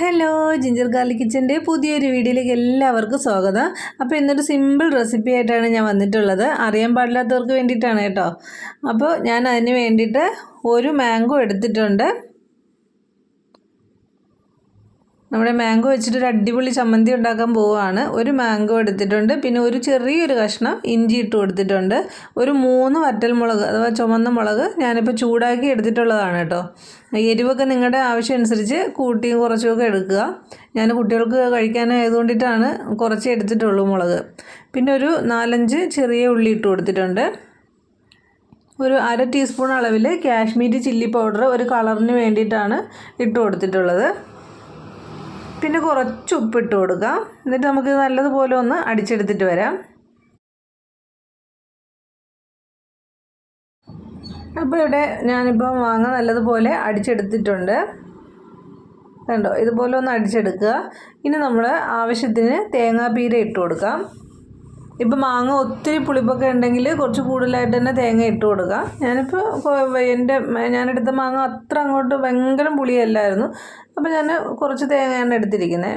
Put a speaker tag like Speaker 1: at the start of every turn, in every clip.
Speaker 1: Hello ginger garlic കിച്ചന്റെ പുതിയൊരു വീഡിയോയിലേക്ക് എല്ലാവർക്കും സ്വാഗതം. അപ്പോൾ ഇന്നൊരു സിമ്പിൾ റെസിപ്പി ആയിട്ടാണ് ഞാൻ വന്നിട്ടുള്ളത്. അറിയാൻ പാടില്ലാത്തവർക്ക് വേണ്ടിയിട്ടാണ് കേട്ടോ. അപ്പോൾ ഞാൻ അതിന് വേണ്ടിയിട്ട് ഒരു മാംഗോ എടുത്തിട്ടുണ്ട്. നമ്മുടെ മാംഗോ വെച്ചിട്ട് ഒരു അടിപൊളി ചമ്മന്തി ഉണ്ടാക്കാൻ പോവുകയാണ് ഒരു മാംഗോ എടുത്തിട്ടുണ്ട്. പിന്നെ ഒരു ചെറിയൊരു കഷ്ണം ഇഞ്ചി ഇട്ട് കൊടുത്തിട്ടുണ്ട്. ഒരു മൂന്ന് വറ്റൽ മുളക് അഥവാ ചുമന്ന മുളക് ഞാനിപ്പോൾ ചൂടാക്കി എടുത്തിട്ടുള്ളതാണ് കേട്ടോ. എരിവൊക്കെ നിങ്ങളുടെ ആവശ്യം അനുസരിച്ച് കൂട്ടിയും കുറച്ചുമൊക്കെ എടുക്കുക. ഞാൻ കുട്ടികൾക്ക് കഴിക്കാനായത് കൊണ്ടിട്ടാണ് കുറച്ച് എടുത്തിട്ടുള്ളൂ മുളക്. പിന്നെ ഒരു നാലഞ്ച് ചെറിയ ഉള്ളി ഇട്ട് കൊടുത്തിട്ടുണ്ട്. ഒരു അര ടീസ്പൂൺ അളവിൽ കാശ്മീരി ചില്ലി പൗഡർ ഒരു കളറിന് വേണ്ടിയിട്ടാണ് ഇട്ട് കൊടുത്തിട്ടുള്ളത്. പിന്നെ കുറച്ച് ഉപ്പിട്ട് കൊടുക്കുക എന്നിട്ട് നമുക്ക് നല്ലതുപോലെ ഒന്ന് അടിച്ചെടുത്തിട്ട് വരാം. അപ്പോൾ ഇവിടെ ഞാനിപ്പോൾ മാങ്ങ നല്ലതുപോലെ അടിച്ചെടുത്തിട്ടുണ്ട്. കണ്ടോ? ഇതുപോലെ ഒന്ന് അടിച്ചെടുക്കുക. ഇനി നമ്മൾ ആവശ്യത്തിന് തേങ്ങാപ്പീര ഇട്ട് കൊടുക്കാം. ഇപ്പം മാങ്ങ ഒത്തിരി പുളിപ്പൊക്കെ ഉണ്ടെങ്കിൽ കുറച്ച് കൂടുതലായിട്ട് തന്നെ തേങ്ങ ഇട്ട് കൊടുക്കുക. ഞാനിപ്പോൾ എന്റെ ഞാനെടുത്ത മാങ്ങ അത്ര അങ്ങോട്ട് ഭയങ്കര പുളിയല്ലായിരുന്നു. അപ്പോൾ ഞാൻ കുറച്ച് തേങ്ങയാണ് എടുത്തിരിക്കുന്നത്.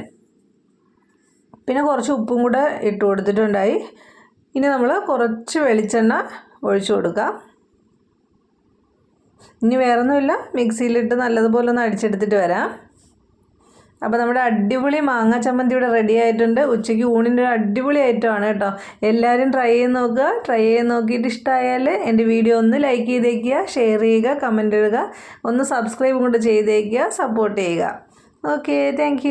Speaker 1: പിന്നെ കുറച്ച് ഉപ്പും കൂടെ ഇട്ട് കൊടുത്തിട്ടുണ്ടായി. ഇനി നമ്മൾ കുറച്ച് വെളിച്ചെണ്ണ ഒഴിച്ചു കൊടുക്കാം ഇനി വേറൊന്നുമില്ല. മിക്സിയിലിട്ട് നല്ലതുപോലെ ഒന്ന് അടിച്ചെടുത്തിട്ട് വരാം. അപ്പോൾ നമ്മുടെ അടിപൊളി മാങ്ങ ചമ്മന്തി ഇവിടെ റെഡി ആയിട്ടുണ്ട്. ഉച്ചയ്ക്ക് ഊണിന്റെ ഒരു അടിപൊളി ഐറ്റമാണ് കേട്ടോ. എല്ലാവരും ട്രൈ ചെയ്ത് നോക്കുക. ട്രൈ ചെയ്ത് നോക്കിയിട്ട് ഇഷ്ടമായാൽ എന്റെ വീഡിയോ ഒന്ന് ലൈക്ക് ചെയ്തേക്കുക ഷെയർ ചെയ്യുക കമന്റ് ഇടുക. ഒന്ന് സബ്സ്ക്രൈബ് കൊണ്ട് ചെയ്തേക്കുക സപ്പോർട്ട് ചെയ്യുക. Okay thank